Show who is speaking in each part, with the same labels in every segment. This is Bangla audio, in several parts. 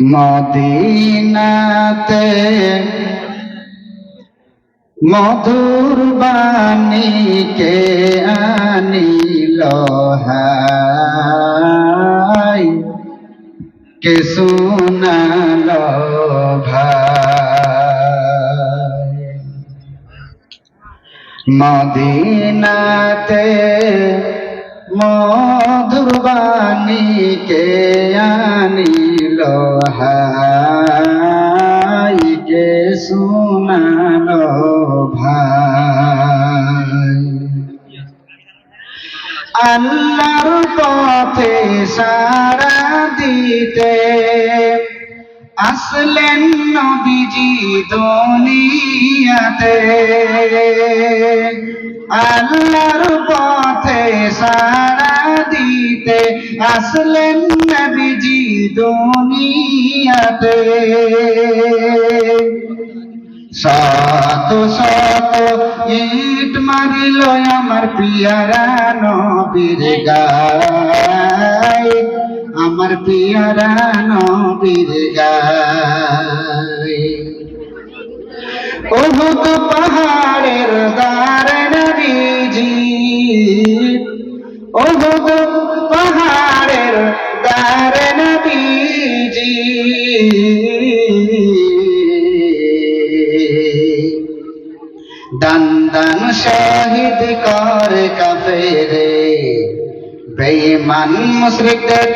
Speaker 1: মদিনাতে মধুর বাণীকে আনিল হাই। কে শুনাল মদিনাতে মধুর বাণীকে হাই কে শুনাল ভাই? আল্লাহর পথে সারা দিতে আসলেন নবীজি দুনিয়াতে। আল্লাহর পথে সারা দিতে আসলেন নবীজি দুনিয়াতে। শত শত ইট মারিল আমার পিয়ারা নবীর গায়, আমার পিয়ারা নবীর গায়। ওহুদ পাহাড়ের দার দান দান শহীদ কর কাফেরে বেঈমান মুশরিকদের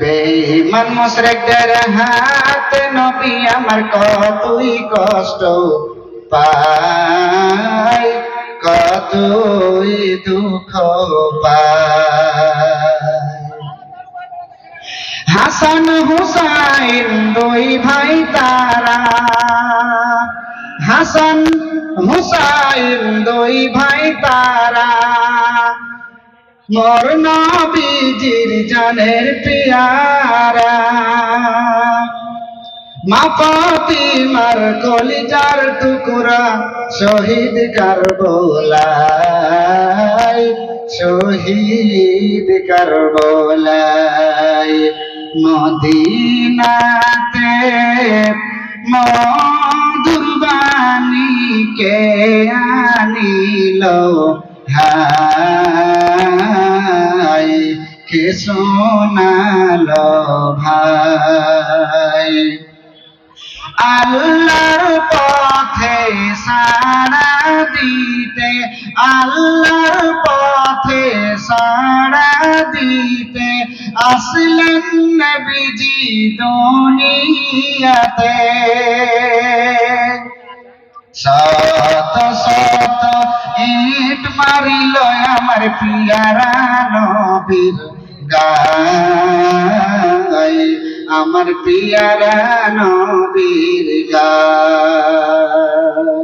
Speaker 1: বেঈমান মুশরিকদের হাত নবী আমার কতই কষ্ট পাই কতই দুঃখ পাই হাসান হুসাইন, দুই ভাই তারা। হাসান হুসাইন, দুই ভাই তারা। মোর নবীজির জানের পিয়ারা। মা ফাতিমার কলিজার টুকরা শহীদ কারবলাই শহীদ কার কারবলাই মদিনাতে মধুরবাণীকে আনিল। হাই, কে শোনাল ভাই? আল্লাহর পথে সারা দিতে, আল্লাহর পথে সারা দিতে আসলেন নবীজি দুনিয়াতে। শত শত ইট মারিল আমার পিয়ারা নবীর গায় আমার পিয়ারা নবীর গায়